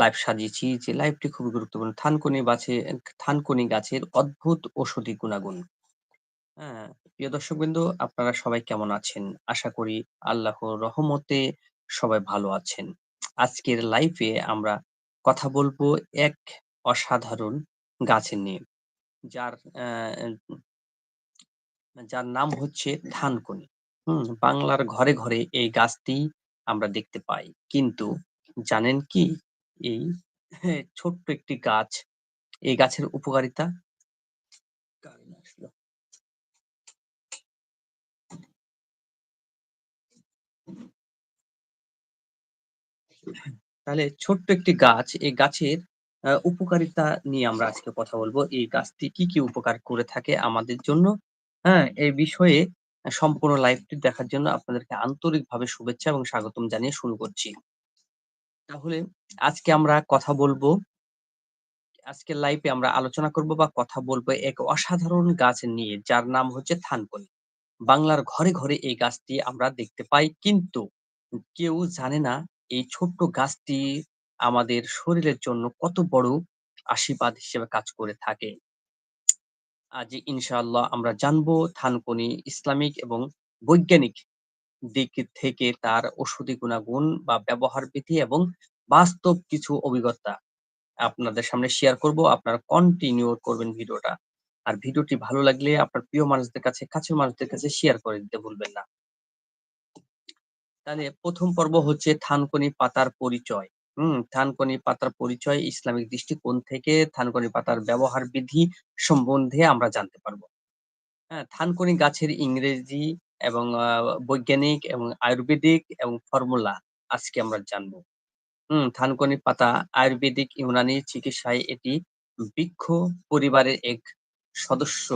Live সাজিয়েছি যে লাইভটি খুবই গুরুত্বপূর্ণ। থানকুনি বাছে থানকুনি গাছের অদ্ভুত ঔষধি গুণাগুণ। হ্যাঁ, প্রিয় দর্শক দর্শকবৃন্দ আপনারা সবাই কেমন আছেন? আশা করি আল্লাহর রহমতে সবাই ভালো আছেন। আজকের লাইভে আমরা কথা বলব এক অসাধারণ গাছের নিয়ে। যার যার নাম হচ্ছে থানকুনি। হুম? বাংলার ঘরে, ঘরে এই গাছটি আমরা দেখতে পাই। কিন্তু জানেন কি এই ছোট্ট একটি গাছ, এই গাছের উপকারিতা? তাহলে ছোট্ট একটি গাছ, এই গাছের উপকারিতা নিয়ে আমরা আজকে কথা বলব। এই গাছটি কি, কি উপকার করে থাকে আমাদের জন্য? হ্যাঁ? এই বিষয়ে সম্পূর্ণ লাইভটি দেখার জন্য আপনাদেরকে আন্তরিকভাবে শুভেচ্ছা এবং স্বাগতম জানিয়ে শুরু করছি। তাহলে আজকে আমরা কথা বলব আজকের লাইভে আমরা আলোচনা করব বা কথা বলব এক অসাধারণ গাছ নিয়ে যার নাম হচ্ছে থানকুনি। বাংলার ঘরে, ঘরে এই গাছটি আমরা দেখতে পাই। কিন্তু কেউ জানে না এই ছোট্ট গাছটি আমাদের শরীরের জন্য কত বড় আশীর্বাদ হিসেবে কাজ করে থাকে। আজ ইনশাআল্লাহ আমরা জানব থানকুনি ইসলামিক এবং বৈজ্ঞানিক দিক থেকে তার ঔষধি গুণাগুণ বা ব্যবহার বিধি এবং বাস্তব কিছু অভিজ্ঞতা আপনাদের সামনে শেয়ার করব। আপনারা কন্টিনিউ করবেন ভিডিওটা। আর ভিডিওটি ভালো লাগলে আপনার প্রিয় মানুষদের কাছে, কাছের মানুষদের কাছে শেয়ার করে দিতে ভুলবেন না। তাহলে প্রথম পর্ব হচ্ছে থানকনি পাতার পরিচয়। হুম? থানকনি পাতার পরিচয় ইসলামিক দৃষ্টিকোণ থেকে থানকনি পাতার ব্যবহার বিধি সম্বন্ধে আমরা জানতে পারব হ্যাঁ? থানকনি গাছের ইংরেজি এবং বৈজ্ঞানিক এবং আয়ুর্বেদিক এবং ফর্মুলা আজকে আমরা জানব হুম? থানকুনি পাতা আয়ুর্বেদিক ইউনানি চিকিৎসায় এটি বৃক্ষ পরিবারের এক সদস্য।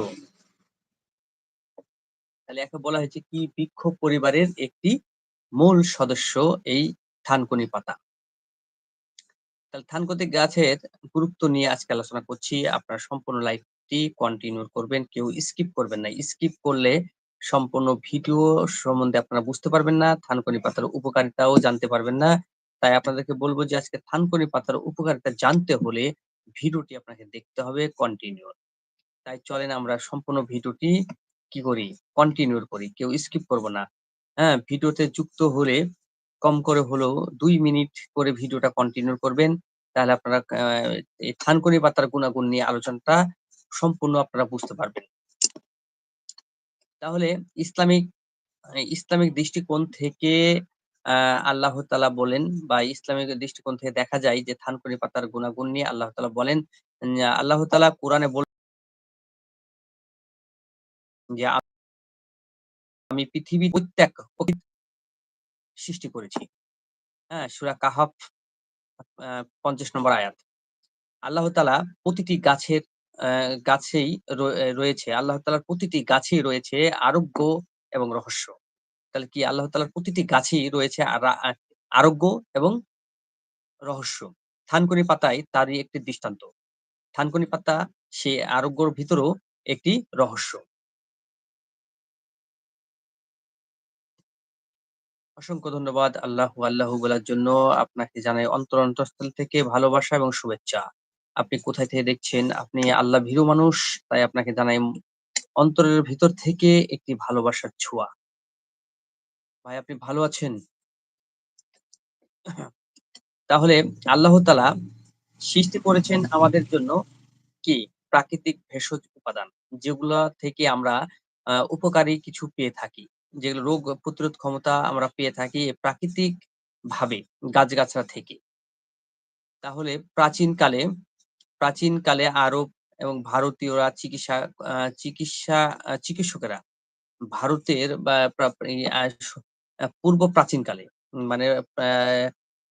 তাহলে একে বলা হয়েছে কি বৃক্ষ পরিবারের একটি মূল সদস্য এই থানকুনি পাতা। তাহলে থানকুনি গাছের গুরুত্ব নিয়ে আজকে আলোচনা করছি। আপনারা সম্পূর্ণ লাইভটি কন্টিনিউ করবেন। কেউ স্কিপ করবেন না। স্কিপ করলে সম্পূর্ণ ভিডিও সম্বন্ধে আপনারা বুঝতে পারবেন না। থানকুনি পাতার উপকারিতাও জানতে পারবেন না। তাই আপনাদেরকে বলব যে, আজকে থানকুনি পাতার উপকারিতা জানতে হলে ভিডিওটি আপনাকে দেখতে হবে কন্টিনিউ। তাই চলেন আমরা সম্পূর্ণ ভিডিওটি কি করি? কন্টিনিউ করি। কেউ স্কিপ করব না। হ্যাঁ? ভিডিওতে যুক্ত হলে কম করে হলেও দুই মিনিট করে ভিডিওটা কন্টিনিউ করবেন। তাহলে আপনারা থানকুনি পাতার গুণাগুণ নিয়ে আলোচনাটা সম্পূর্ণ আপনারা বুঝতে পারবেন। তাহলে ইসলামিক ইসলামিক দৃষ্টিকোণ থেকে আ আল্লাহ তালা বলেন বা ইসলামিক দৃষ্টিকোণ থেকে দেখা যায় যে থানকুনি পাতার গুণাগুণ নিয়ে আল্লাহ তালা বলেন, আল্লাহ তালা কোরআনে বল যে আমি পৃথিবী প্রত্যেক সৃষ্টি করেছি। হ্যাঁ? সূরা কাহাফ ৫০ নম্বর আয়াত। আল্লাহ তাআলা প্রতিটি গাছের গাছেই রয়েছে আল্লাহ তালার প্রতিটি গাছেই রয়েছে আরোগ্য এবং রহস্য। তাহলে কি আল্লাহ তালার প্রতিটি গাছেই রয়েছে আরা আরোগ্য এবং রহস্য। থানকুনি পাতায় তারই একটি দৃষ্টান্ত। থানকুনি পাতা সে আরোগ্যর ভিতরেও একটি রহস্য। অসংখ্য ধন্যবাদ আল্লাহ আল্লাহু বলার জন্য আপনাকে জানাই অন্তর অন্তঃস্থল থেকে ভালোবাসা এবং শুভেচ্ছা। আপনি কোথায় থেকে দেখছেন? আপনি আল্লাহ ভীরু মানুষ, তাই আপনাকে জানাই অন্তরের ভিতর থেকে একটি ভালোবাসার ছোঁয়া। ভাই আপনি ভালো আছেন? তাহলে আল্লাহ তালা সৃষ্টি করেছেন আমাদের জন্য কি? প্রাকৃতিক ভেষজ উপাদান। যেগুলা থেকে আমরা উপকারী কিছু পেয়ে থাকি। যেগুলো রোগ প্রতিরোধ ক্ষমতা আমরা পেয়ে থাকি প্রাকৃতিকভাবে গাছ-গাছড়া থেকে। তাহলে প্রাচীনকালে প্রাচীনকালে আরব এবং ভারতীয়রা চিকিৎসা চিকিৎসা চিকিৎসকেরা ভারতের বা প্রা ই আ স আ পূর্ব প্রাচীনকালে মানে প্রা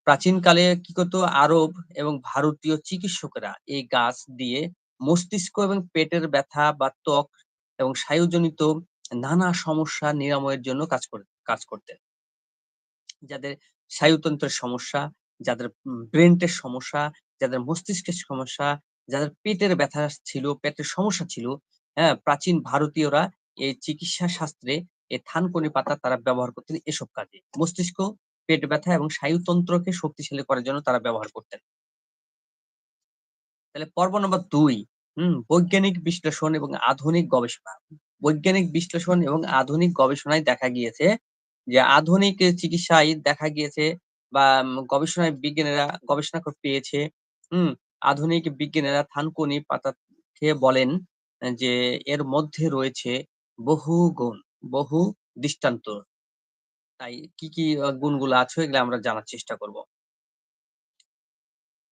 প্রাচীনকালে কি করতো আরব এবং ভারতীয় চিকিৎসকেরা এই গাছ দিয়ে মস্তিষ্ক এবং পেটের ব্যথা বা ত্বক এবং স্নায়ুজনিত নানা সমস্যা নিরাময়ের জন্য কাজ করে কাজ করতেন। যাদের স্নায়ুতন্ত্রের সমস্যা, যাদের উম ব্রেইনটের সমস্যা, যাদের মস্তিষ্কের সমস্যা, যাদের পেটের ব্যথা ছিল, পেটের সমস্যা ছিল, হ্যাঁ? প্রাচীন ভারতীয়রা এই চিকিৎসা শাস্ত্রে এই থানকনি পাতা তারা ব্যবহার করতেন এসব কাজে। মস্তিষ্ক, পেট ব্যথা এবং স্নায়ুতন্ত্রকে শক্তিশালী করার জন্য তারা ব্যবহার করতেন। তাহলে পর্ব নম্বর দুই হম বৈজ্ঞানিক বিশ্লেষণ এবং আধুনিক গবেষণা। বৈজ্ঞানিক বিশ্লেষণ এবং আধুনিক গবেষণায় দেখা গিয়েছে যে আধুনিক চিকিৎসায় দেখা গিয়েছে বা গবেষণায় বিজ্ঞানীরা গবেষণা পেয়েছে, হুম? আধুনিক বিজ্ঞানীরা থানকুনি পাতা খেয়ে বলেন যে এর মধ্যে রয়েছে বহু গুণ, বহু দৃষ্টান্ত। তাই কি, কি গুণগুলো আছে এগুলো আমরা জানার চেষ্টা করব।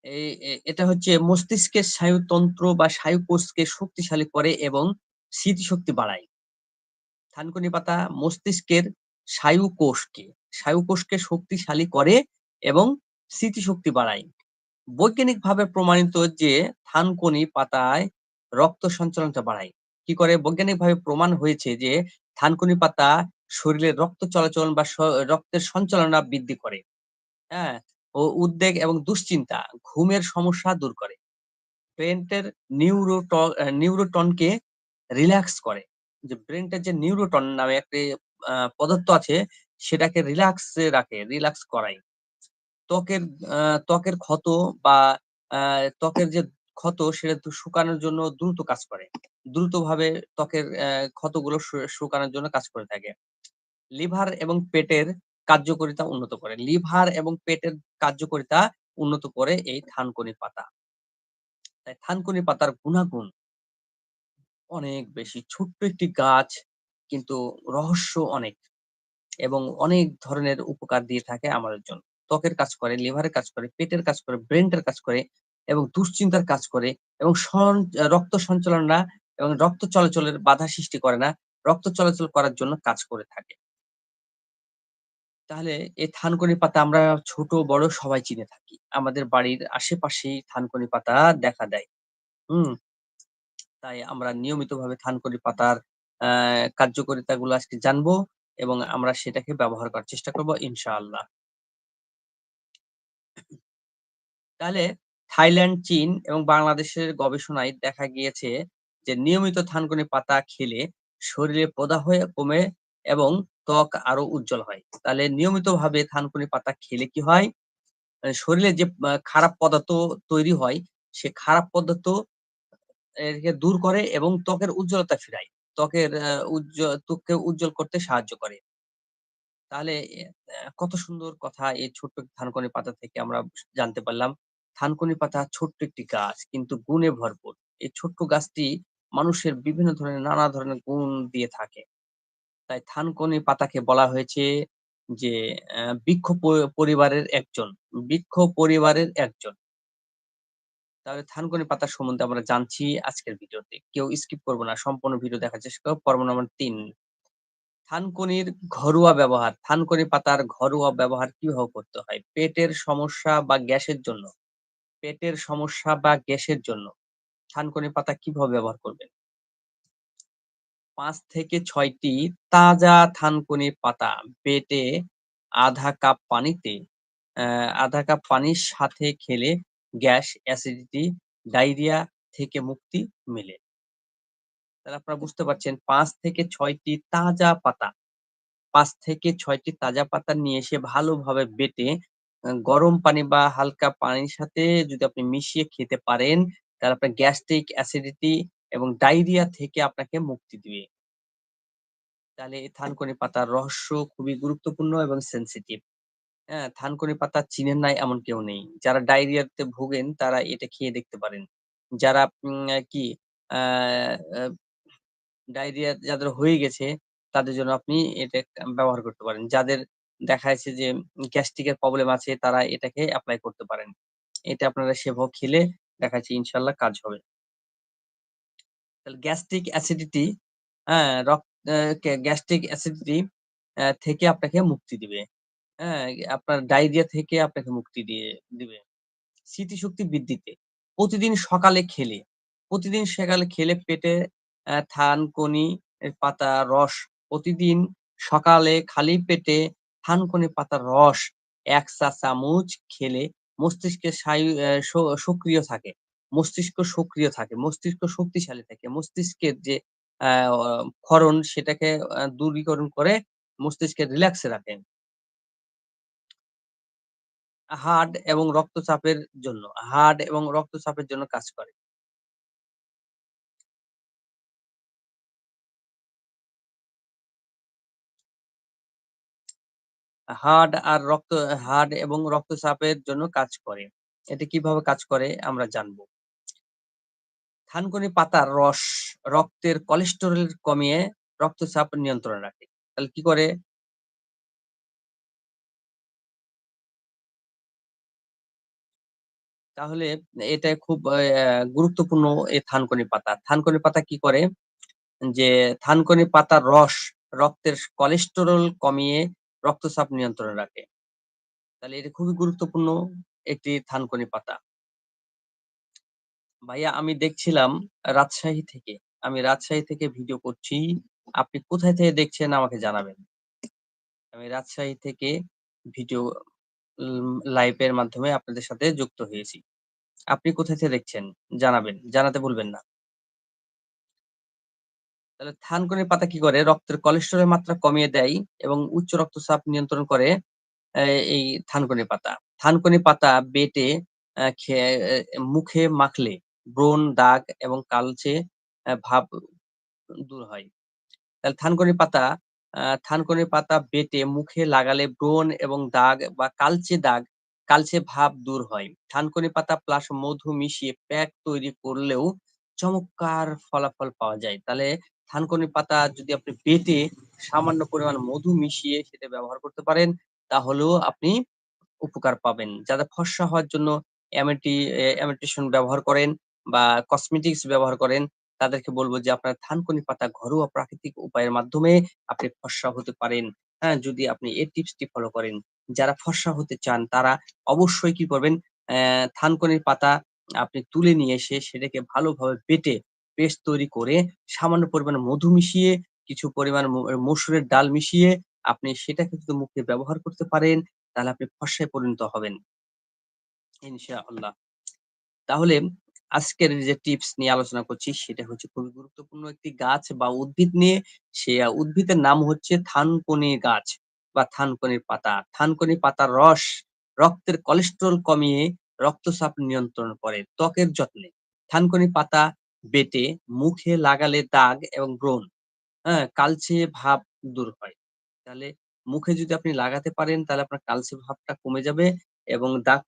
এই এ এটা হচ্ছে মস্তিষ্কের স্নায়ুতন্ত্র বা স্নায়ুকোষকে শক্তিশালী করে এবং স্মৃতিশক্তি বাড়ায়। থানকুনি পাতা মস্তিষ্কের স্নায়ুকোষকে স্নায়ুকোষকে শক্তিশালী করে এবং স্মৃতিশক্তি বাড়ায়। বৈজ্ঞানিকভাবে প্রমাণিত যে থানকুনি পাতায় রক্ত সঞ্চালনটা বাড়ায়। কি করে? বৈজ্ঞানিকভাবে প্রমাণ হয়েছে যে থানকুনি পাতা শরীরের রক্ত চলাচল বা রক্তের সঞ্চালনা বৃদ্ধি করে। হ্যাঁ? ও উদ্বেগ এবং দুশ্চিন্তা, ঘুমের সমস্যা দূর করে। ব্রেইনটের নিউরোট নিউরোটনকে রিল্যাক্স করে। যে ব্রেইনটার যে নিউরোটন নামে একটি পদার্থ আছে সেটাকে রিল্যাক্স রাখে, রিল্যাক্স করায়। ত্বকের ত্বকের ক্ষত বা ত্বকের যে ক্ষত সেটা শুকানোর জন্য দ্রুত কাজ করে। দ্রুতভাবে ত্বকের ক্ষতগুলো শুকানোর জন্য কাজ করে থাকে। লিভার এবং পেটের কার্যকারিতা উন্নত করে। লিভার এবং পেটের কার্যকারিতা উন্নত করে এই থানকুনি পাতা। তাই থানকুনি পাতার গুনাগুণ অনেক বেশি। ছোট্ট একটি গাছ কিন্তু রহস্য অনেক এবং অনেক ধরনের উপকার দিয়ে থাকে আমাদের জন্য। ত্বকের কাজ করে, লিভারের কাজ করে, পেটের কাজ করে, ব্রেইনটার কাজ করে এবং দুশ্চিন্তার কাজ করে এবং রক্ত সঞ্চালনা এবং রক্ত চলাচলের বাধা সৃষ্টি করে না। রক্ত চলাচল করার জন্য কাজ করে থাকে। তাহলে এই থানকুনি পাতা আমরা ছোট বড় সবাই চিনে থাকি। আমাদের বাড়ির আশেপাশেই থানকুনি পাতা দেখা দেয়। হুম? তাই আমরা নিয়মিতভাবে থানকুনি পাতার কার্যকারিতা গুলো আজকে জানব এবং আমরা সেটাকে ব্যবহার করার চেষ্টা করব ইনশাআল্লাহ। তাহলে থাইল্যান্ড, চীন এবং বাংলাদেশের গবেষণায় দেখা গিয়েছে যে নিয়মিত থানকুনি পাতা খেলে শরীরে প্রদাহ কমে এবং ত্বক আরও উজ্জ্বল হয়। তাহলে নিয়মিতভাবে থানকুনি পাতা খেলে কি হয়? আ শরীরে যে খারাপ পদার্থ তৈরি হয়, সে খারাপ পদার্থ দূর করে এবং ত্বকের উজ্জ্বলতা ফিরায়। ত্বকের আ ত্বককে উজ্জ্বল করতে সাহায্য করে। তাহলে কত সুন্দর কথা এই ছোট্ট থানকুনি পাতা থেকে আমরা জানতে পারলাম। থানকুনি পাতা ছোট্ট একটি গাছ কিন্তু গুণে ভরপুর। এই ছোট্ট গাছটি মানুষের বিভিন্ন ধরনের নানা ধরনের গুণ দিয়ে থাকে। তাই থানকুনি পাতাকে বলা হয়েছে যে বৃক্ষ পরিবারের একজন। বৃক্ষ পরিবারের একজন। তাহলে থানকুনি পাতা সম্বন্ধে আমরা জানছি আজকের ভিডিওতে। কেউ স্কিপ করব না। সম্পূর্ণ ভিডিও দেখার চেষ্টা করব। পর্ব নম্বর ৩ থানকুনির ঘরোয়া ব্যবহার। থানকুনি পাতার ঘরোয়া ব্যবহার কীভাবে করতে হয়? পেটের সমস্যা বা গ্যাসের জন্য পেটের সমস্যা বা গ্যাসের জন্য থানকুনি পাতা কীভাবে ব্যবহার করবেন? পাঁচ থেকে ছয়টি তাজা থানকুনি পাতা বেটে ১/২ কাপ পানিতে ১/২ কাপ পানির সাথে খেলে গ্যাস, অ্যাসিডিটি, ডায়রিয়া থেকে মুক্তি মেলে। তাহলে আপনারা বুঝতে পারছেন পাঁচ থেকে ছয়টি তাজা পাতা পাঁচ থেকে ছয়টি তাজা পাতা নিয়ে এসে ভালোভাবে বেটে গরম পানি বা হালকা পানির সাথে যদি আপনি মিশিয়ে খেতে পারেন, তাহলে আপনার গ্যাস্ট্রিক, অ্যাসিডিটি এবং ডায়রিয়া থেকে আপনাকে মুক্তি দিবে। তাহলে এই থানকনি পাতার রহস্য খুবই গুরুত্বপূর্ণ এবং সেন্সিটিভ হ্যাঁ? থানকনি পাতা চিনেন নাই এমন কেউ নেই। যারা ডায়রিয়াতে ভোগেন তারা এটা খেয়ে দেখতে পারেন। যারা কি ডায়রিয়া যাদের হয়ে গেছে তাদের জন্য আপনি এটা ব্যবহার করতে পারেন। যাদের দেখা যাচ্ছে যে উম গ্যাস্ট্রিক এর প্রবলেম আছে তারা এটাকে অ্যাপ্লাই করতে পারেন। এটা আপনারা সেভাবে খেলে দেখা যাচ্ছে ইনশাআল্লাহ কাজ হবে। তাহলে গ্যাস্ট্রিক অ্যাসিডিটি হ্যাঁ, রক আ গ্যাস্ট্রিক অ্যাসিডিটি অ্যা থেকে আপনাকে মুক্তি দিবে। হ্যাঁ? আপনার ডায়রিয়া থেকে আপনাকে মুক্তি দিয়ে দিবে। স্মৃতিশক্তি বৃদ্ধিতে প্রতিদিন সকালে খেলে, প্রতিদিন সকালে খেলে পেটে থানকুনি এর পাতা রস প্রতিদিন সকালে খালি পেটে থানকুনি পাতার রস ১ চা চামচ খেলে অ্যা সক্রিয় থাকে। মস্তিষ্ক সক্রিয় থাকে, মস্তিষ্ক শক্তিশালী থাকে। মস্তিষ্কের যে ক্ষরণ সেটাকে দূরীকরণ করে মস্তিষ্কে রিল্যাক্স রাখে। হার্ট এবং রক্তচাপের জন্য হার্ট এবং রক্তচাপের জন্য কাজ করে। হার্ট আর রক্ত হার্ট এবং রক্তচাপের জন্য কাজ করে। এটা কীভাবে কাজ করে আমরা জানব। থানকুনি পাতার রস রক্তের কোলেস্টেরল কমিয়ে রক্তচাপ নিয়ন্ত্রণে রাখে। তাহলে কি করে? তাহলে এটা খুব গুরুত্বপূর্ণ এই থানকুনি পাতা। থানকুনি পাতা কি করে? যে থানকুনি পাতার রস রক্তের কোলেস্টেরল কমিয়ে রক্তচাপ নিয়ন্ত্রণে রাখে। তাহলে এটা খুবই গুরুত্বপূর্ণ একটি থানকুনি পাতা। ভাইয়া আমি দেখছিলাম রাজশাহী থেকে। আমি রাজশাহী থেকে ভিডিও করছি। আপনি কোথায় থেকে দেখছেন আমাকে জানাবেন। আমি রাজশাহী থেকে ভিডিও উম লাইভ এর মাধ্যমে আপনাদের সাথে যুক্ত হয়েছি। আপনি কোথায় থেকে দেখছেন? জানাবেন। জানাতে ভুলবেন না। তাহলে থানকুনি পাতা কি করে? রক্তের কোলেস্টেরলের মাত্রা কমিয়ে দেয় এবং উচ্চ রক্তচাপ নিয়ন্ত্রণ করে এই থানকুনি পাতা। থানকুনি পাতা বেটে মুখে মাখলে ব্রণ, দাগ এবং কালচে ভাব দূর হয়। তাহলে থানকুনি পাতা থানকুনি পাতা বেটে মুখে লাগালে ব্রণ এবং দাগ বা কালচে দাগ, কালচে ভাব দূর হয়। থানকুনি পাতা প্লাস মধু মিশিয়ে প্যাক তৈরি করলেও চমৎকার ফলাফল পাওয়া যায়। তাহলে থানকুনি পাতা যদি আপনি বেটে সামান্য পরিমাণ মধু মিশিয়ে সেটা ব্যবহার করতে পারেন, তাহলেও আপনি উপকার পাবেন। যারা ফর্সা হওয়ার জন্য অ্যামেটি এ অ্যামেটিসন ব্যবহার করেন বা কসমেটিক্স ব্যবহার করেন, তাদেরকে বলব যে আপনার থানকুনি পাতা ঘরোয়া প্রাকৃতিক উপায়ের মাধ্যমে আপনি ফর্সা হতে পারেন। হ্যাঁ? যদি আপনি এই টিপসটি ফলো করেন। যারা ফর্সা হতে চান তারা অবশ্যই কি করবেন? থানকুনির পাতা আপনি তুলে নিয়ে এসে সেটাকে ভালোভাবে বেটে পেস্ট তৈরি করে সামান্য পরিমাণে মধু মিশিয়ে, কিছু পরিমাণ মসুরের ডাল মিশিয়ে আপনি সেটাকে যদি মুখে ব্যবহার করতে পারেন, তাহলে আপনি ফর্সায় পরিণত হবেন। ইনশাআল্লাহ। তাহলে আজকের যে টিপস নিয়ে আলোচনা করছি সেটা হচ্ছে খুবই গুরুত্বপূর্ণ একটি গাছ বা উদ্ভিদ নিয়ে। সে উদ্ভিদের নাম হচ্ছে থানকুনি গাছ বা থানকুনির পাতা। থানকুনি পাতার রস রক্তের কোলেস্টেরল কমিয়ে রক্তচাপ নিয়ন্ত্রণ করে ত্বকের যত্নে। থানকুনি পাতা বেটে মুখে লাগালে দাগ এবং ব্রণ, হ্যাঁ? কালচে ভাব দূর হয়। তাহলে মুখে যদি আপনি লাগাতে পারেন তাহলে আপনার কালচে ভাবটা কমে যাবে এবং দাগ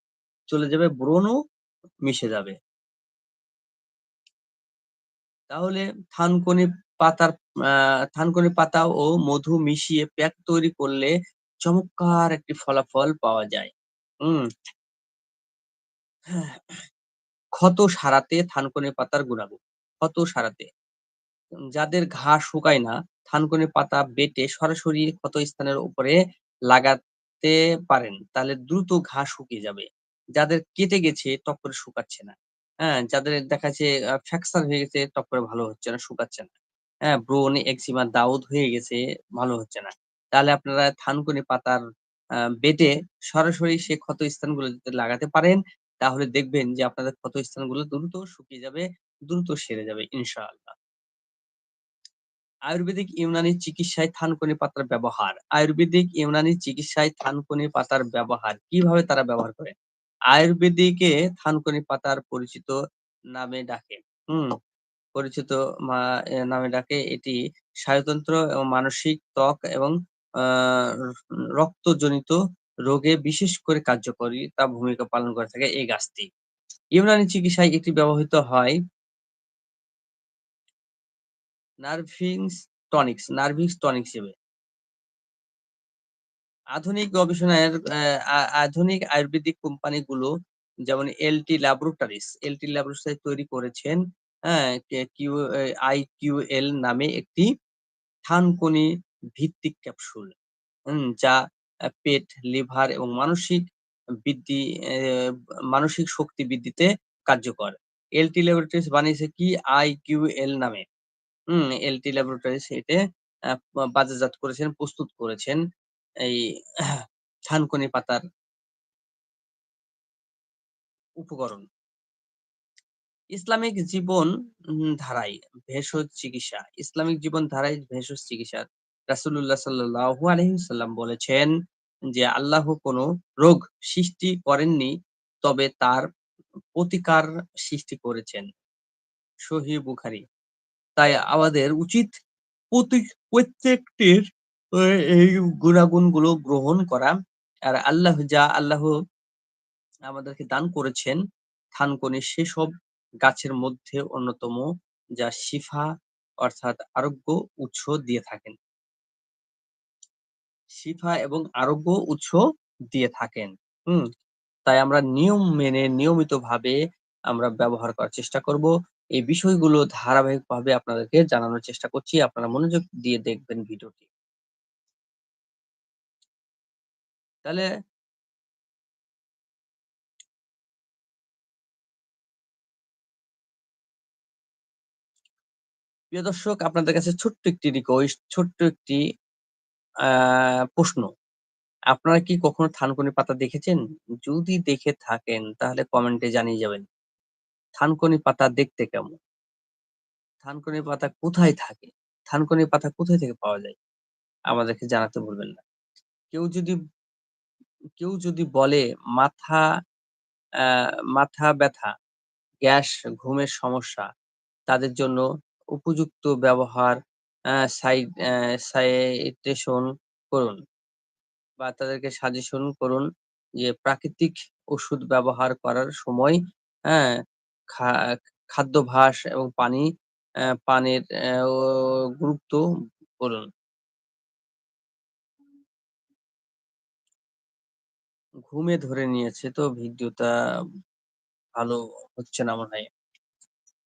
চলে যাবে, ব্রণও মিশে যাবে। তাহলে থানকুনি পাতার আ থানকুনি পাতা ও মধু মিশিয়ে প্যাক তৈরি করলে চমৎকার একটি ফলাফল পাওয়া যায়। হুম? ক্ষত সারাতে থানকুনি পাতার গুণাগুণ। ক্ষত সারাতে। যাদের ঘা শুকায় না, থানকুনি পাতা বেটে সরাসরি ক্ষত স্থানের উপরে লাগাতে পারেন। তাহলে দ্রুত ঘা শুকিয়ে যাবে। যাদের কেটে গেছে টক করে শুকাচ্ছে না। হ্যাঁ? যাদের দেখা যাচ্ছে ফ্র্যাকচার হয়ে গেছে টক করে ভালো হচ্ছে না, শুকাচ্ছে না। হ্যাঁ? ব্রণ, একজিমা, দাউদ হয়ে গেছে, ভালো হচ্ছে না। তাহলে আপনারা থানকুনি পাতার বেটে সরাসরি সে ক্ষত স্থানগুলো যদি লাগাতে পারেন, তাহলে দেখবেন যে আপনাদের ক্ষত স্থানগুলো দ্রুত শুকিয়ে যাবে, দ্রুত সেরে যাবে, ইনশাআল্লাহ। আয়ুর্বেদিক ইউনানি চিকিৎসায় থানকুনি পাতার ব্যবহার। আয়ুর্বেদিক ইউনানি চিকিৎসায় থানকুনি পাতার ব্যবহার। কীভাবে তারা ব্যবহার করে? আয়ুর্বেদিকে থানকুনি পাতার পরিচিত নামে ডাকে। হুম? পরিচিত নামে ডাকে। এটি স্নায়ুতন্ত্র এবং মানসিক ত্বক এবং রক্তজনিত রোগে বিশেষ করে কার্যকরী তা ভূমিকা পালন করে থাকে এই গাছটি। ইউনানি চিকিৎসায় এটি ব্যবহৃত হয় নার্ভিংস টনিক্স, নার্ভিক্স টনিক হিসেবে। আধুনিক গবেষণার আধুনিক আয়ুর্বেদিক কোম্পানিগুলো যেমন এলটি ল্যাবরেটরিজ, এলটি ল্যাবরেটরিজ তৈরি করেছেন, হ্যাঁ? কিউ এ আইকিউএল নামে একটি থানকনি ভিত্তিক ক্যাপসুল। যা পেট, লিভার এবং মানসিক বৃদ্ধি মানসিক শক্তি বৃদ্ধিতে কার্যকর। এলটি ল্যাবরেটরিজ বানিয়েছে কি আইকিউএল নামে। হুম? এলটি আ বা বাজারজাত করেছেন, প্রস্তুত করেছেন এই থানকুনি পাতার উপকরণ। ইসলামিক জীবন উম ধারায় ভেষজ চিকিৎসা। ইসলামিক জীবন ধারায় ভেষজ চিকিৎসা। রাসূলুল্লাহ সাল্লাল্লাহু আলাইহি বলেছেন যে আল্লাহ কোনো রোগ সৃষ্টি করেননি, তবে তার প্রতিকার সৃষ্টি করেছেন। সহিহ বুখারী। তাই আমাদের উচিত প্রতি প্রত্যেকটির এই গুনাগুনগুলো গ্রহণ করা। আর আল্লাহ যা আল্লাহ আমাদেরকে দান করেছেন, থানকুনি সেসব গাছের মধ্যে অন্যতম যা শিফা অর্থাৎ আরোগ্য উৎস দিয়ে থাকেন। শিফা এবং আরোগ্য উৎস দিয়ে থাকেন। হুম? তাই আমরা নিয়ম মেনে নিয়মিতভাবে আমরা ব্যবহার করার চেষ্টা করব। এই বিষয়গুলো ধারাবাহিকভাবে আপনাদেরকে জানানোর চেষ্টা করছি। আপনারা মনোযোগ দিয়ে দেখবেন ভিডিওটি। তাহলে প্রিয় দর্শক আপনাদের কাছে ছোট্ট একটি রিকোয়েস্ট, ছোট্ট একটি প্রশ্ন। আপনারা কি কখনো থানকুনি পাতা দেখেছেন? যদি দেখে থাকেন তাহলে কমেন্টে জানিয়ে যাবেন। থানকুনি পাতা দেখতে কেমন? থানকুনি পাতা কোথায় থাকে? থানকুনি পাতা কোথায় থেকে পাওয়া যায়? আমাদেরকে জানাতে বলবেন না। কেউ যদি কেউ যদি বলে মাথা মাথা ব্যথা, গ্যাস, ঘুমের সমস্যা তাদের জন্য উপযুক্ত ব্যবহার সাইড সাইটেশন করুন বা তাদেরকে সাজেশন করুন যে প্রাকৃতিক ওষুধ ব্যবহার করার সময় হ্যাঁ? খাদ্যাভ্যাস এবং পানি পানের গুরুত্ব বলুন। ঘুমে ধরে নিয়েছে তো ভিডিওটা ভালো হচ্ছে না মনে হয়।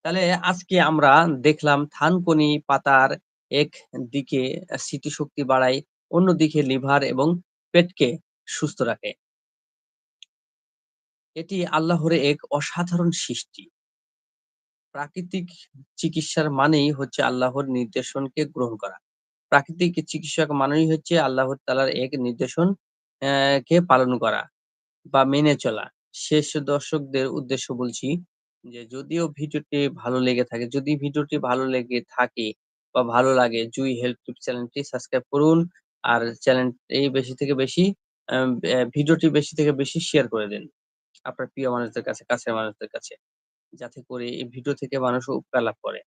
তাহলে আজকে আমরা দেখলাম থানকনি পাতার একদিকে স্মৃতিশক্তি বাড়ায়, অন্যদিকে লিভার এবং পেটকে সুস্থ রাখে। এটি আল্লাহর এক অসাধারণ সৃষ্টি। প্রাকৃতিক চিকিৎসার মানেই হচ্ছে আল্লাহর নির্দেশনকে গ্রহণ করা। প্রাকৃতিক চিকিৎসক মানেই হচ্ছে আল্লাহ তালার এক নির্দেশন কে পালন করা বা মেনে চলা। শেষ দর্শকদের উদ্দেশ্য বলছি যে যদিও ভিডিওটি ভালো লেগে থাকে যদি ভিডিওটি ভালো লেগে থাকে বা ভালো লাগে জুই হেল্প টিপস চ্যানেলটি সাবস্ক্রাইব করুন। আর চ্যানেলটি বেশি থেকে বেশি ভিডিওটি বেশি থেকে বেশি শেয়ার করে দিন। আপনার প্রিয় মানুষদের কাছে, কাছের মানুষদের কাছে। যাতে করে এই ভিডিও থেকে মানুষ উপকার লাভ করে।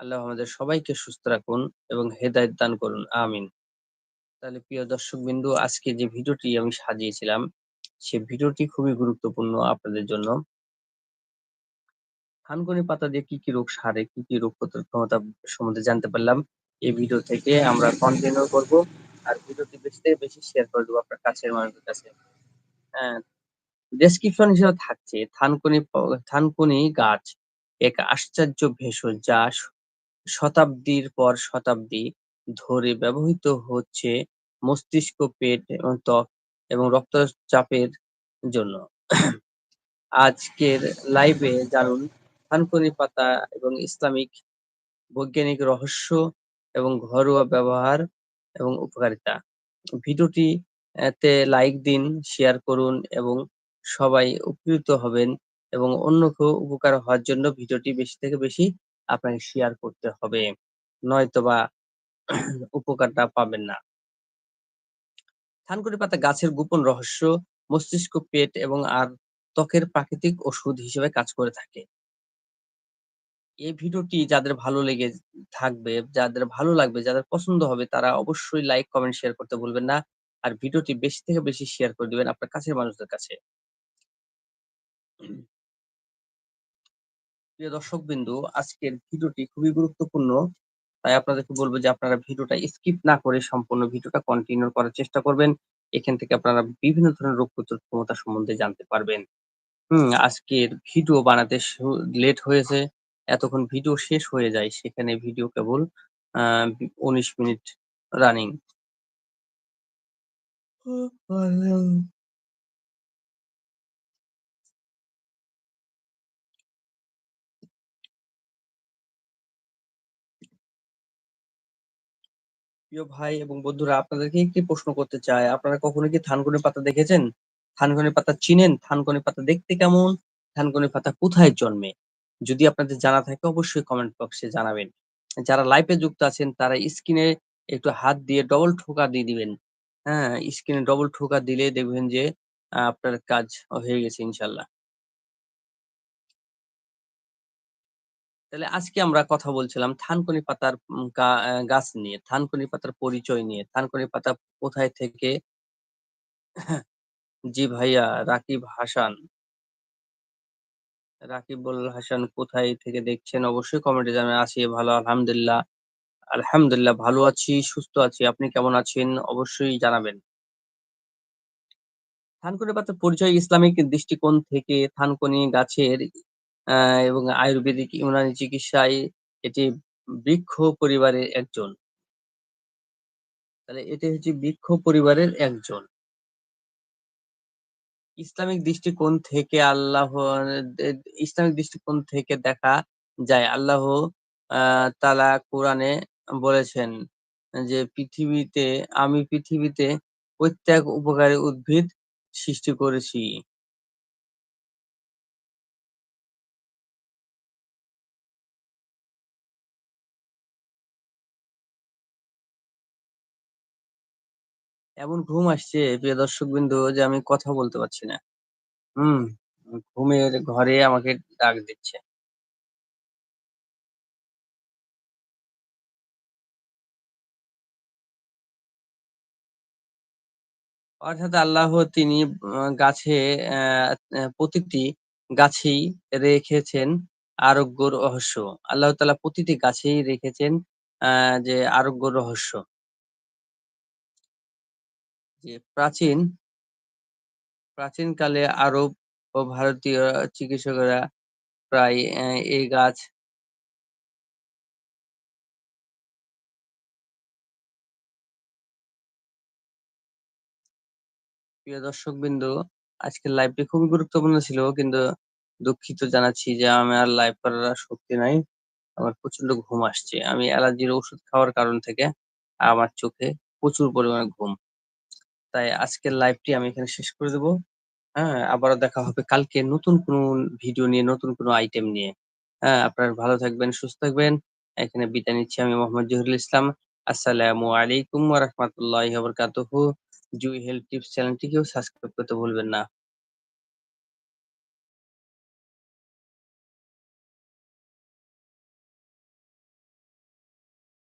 আল্লাহ আমাদের সবাইকে সুস্থ রাখুন এবং হেদায়েত দান করুন। আমিন। তাহলে প্রিয় দর্শকবিন্দু আজকে যে ভিডিওটি আমি সাজিয়েছিলাম, সে ভিডিওটি খুবই গুরুত্বপূর্ণ আপনাদের জন্য। থানকুনি পাতা দিয়ে কি, কি রোগ সারে, কি, কি রোগ প্রতিরোধ ক্ষমতা সম্বন্ধে জানতে পারলাম। এই ভিডিও থেকে আমরা কন্টিনিউ করব। আর ভিডিওটি বেশি থেকে বেশি শেয়ার করে দেব আপনার কাছের মানুষের কাছে। হ্যাঁ, ডেসক্রিপশন হিসেবে থাকছে থানকুনি থানকুনি গাছ এক আশ্চর্য ভেষজ যা শতাব্দীর পর শতাব্দী ধরে ব্যবহৃত হচ্ছে মস্তিষ্ক, পেট এবং ত্বক এবং রক্তচাপের জন্য। আজকের লাইভে জানুন থানকুনি পাতা এবং ইসলামিক বৈজ্ঞানিক রহস্য এবং ঘরোয়া ব্যবহার এবং উপকারিতা। ভিডিওটি তে লাইক দিন, শেয়ার করুন এবং সবাই উপকৃত হবেন এবং অন্যকেও উপকার হওয়ার জন্য ভিডিওটি বেশি থেকে বেশি আপনাকে শেয়ার করতে হবে। নয়তোবা উপকারটা পাবেন না। থানকুনি পাতা গাছের গোপন রহস্য মস্তিষ্ক, পেট এবং আর ত্বকের প্রাকৃতিক ওষুধ হিসেবে কাজ করে থাকে। এই ভিডিওটি যাদের ভালো লেগে থাকবে, যাদের ভালো লাগবে, যাদের পছন্দ হবে তারা অবশ্যই লাইক, কমেন্ট, শেয়ার করতে ভুলবেন না। আর ভিডিওটি বেশি থেকে বেশি শেয়ার করে দিবেন আপনার কাছের মানুষদের কাছে। প্রিয় দর্শকবিন্দু আজকের ভিডিওটি খুবই গুরুত্বপূর্ণ। তাই আপনাদেরকে বলব যে আপনারা ভিডিওটা স্কিপ না করে সম্পূর্ণ ভিডিওটা কন্টিনিউ করার চেষ্টা করবেন। এখান থেকে আপনারা বিভিন্ন ধরনের রোগ প্রতিরোধ ক্ষমতা সম্বন্ধে জানতে পারবেন। হুম, আজকের ভিডিও বানাতে লেট হয়েছে। এতক্ষণ ভিডিও শেষ হয়ে যায়। সেখানে ভিডিও কেবল ১৯ মিনিট রানিং। প্রিয় ভাই এবং বন্ধুরা আপনাদেরকে একটি প্রশ্ন করতে চাই। আপনারা কখনো কি থানকুনি পাতা দেখেছেন? থানকুনি পাতা চিনেন? থানকুনি পাতা দেখতে কেমন? থানকুনি পাতা কোথায় জন্মে? যদি আপনাদের জানা থাকে অবশ্যই কমেন্ট বক্সে জানাবেন। যারা লাইভে যুক্ত আছেন তারা স্ক্রিনে একটু হাত দিয়ে ডবল ঠোকা দিয়ে দিবেন। হ্যাঁ, স্ক্রিনে ডবল ঠোকা দিলেই দেখবেন যে আপনার কাজ হয়ে গেছে ইনশাআল্লাহ। তাহলে আজকে আমরা কথা বলছিলাম থানকুনি পাতার গাছ নিয়ে, থানকুনি পাতার পরিচয় নিয়ে। থানকুনি পাতা কোথায় থেকে জি ভাইয়া রাকিব হাসান। রাকিবুল হাসান কোথায় থেকে দেখছেন অবশ্যই কমেন্টে জানাবেন। আছি ভালো আলহামদুলিল্লাহ। আলহামদুলিল্লাহ ভালো আছি, সুস্থ আছি। আপনি কেমন আছেন অবশ্যই জানাবেন। থানকুনি পাতার পরিচয় ইসলামিক দৃষ্টিকোণ থেকে থানকুনি গাছের আ এবং আয়ুর্বেদিক ইউনানি চিকিৎসায় এটি বৃক্ষ পরিবারের একজন। তাহলে এটি হচ্ছে বৃক্ষ পরিবারের একজন। ইসলামিক দৃষ্টিকোণ থেকে আল্লাহ ইসলামিক দৃষ্টিকোণ থেকে দেখা যায় আল্লাহ আ তাআলা কোরআনে বলেছেন যে, "পৃথিবীতে আমি পৃথিবীতে প্রত্যেক উপকারী উদ্ভিদ সৃষ্টি করেছি।" এমন ঘুম আসছে প্রিয় দর্শকবৃন্দ যে আমি কথা বলতে পারছি না। হুম, ঘুমের ঘরে আমাকে ডাক দিচ্ছে। অর্থাৎ আল্লাহ তিনি গাছে প্রতিটি গাছেই রেখেছেন আরোগ্য রহস্য। আল্লাহ তালা প্রতিটি গাছেই রেখেছেন যে আরোগ্য রহস্য। যে প্রাচীন প্রাচীনকালে আরব ও ভারতীয় চিকিৎসকেরা প্রায় এই গাছ প্রিয় দর্শকবৃন্দ, আজকের লাইভটি খুবই গুরুত্বপূর্ণ ছিল। কিন্তু দুঃখিত জানাচ্ছি যে আমার লাইভ করার শক্তি নাই। আমার প্রচণ্ড ঘুম আসছে। আমি অ্যালার্জির ওষুধ খাওয়ার কারণ থেকে আমার চোখে প্রচুর পরিমাণে ঘুম। তাই আজকের লাইভটি আমি এখানে শেষ করে দেবো হ্যাঁ? আবারও দেখা হবে কালকে নতুন কোনো ভিডিও নিয়ে, নতুন কোনো আইটেম নিয়ে। হ্যাঁ? আপনারা ভালো থাকবেন, সুস্থ থাকবেন। এখানে বিদায় নিচ্ছি আমি মোহাম্মদ জহিরুল ইসলাম। আসসালামু আলাইকুম ওয়া রাহমাতুল্লাহি ওয়া বারাকাতুহু। জুই হেলথ টিপস চ্যানেলটিকেও সাবস্ক্রাইব করতে ভুলবেন না।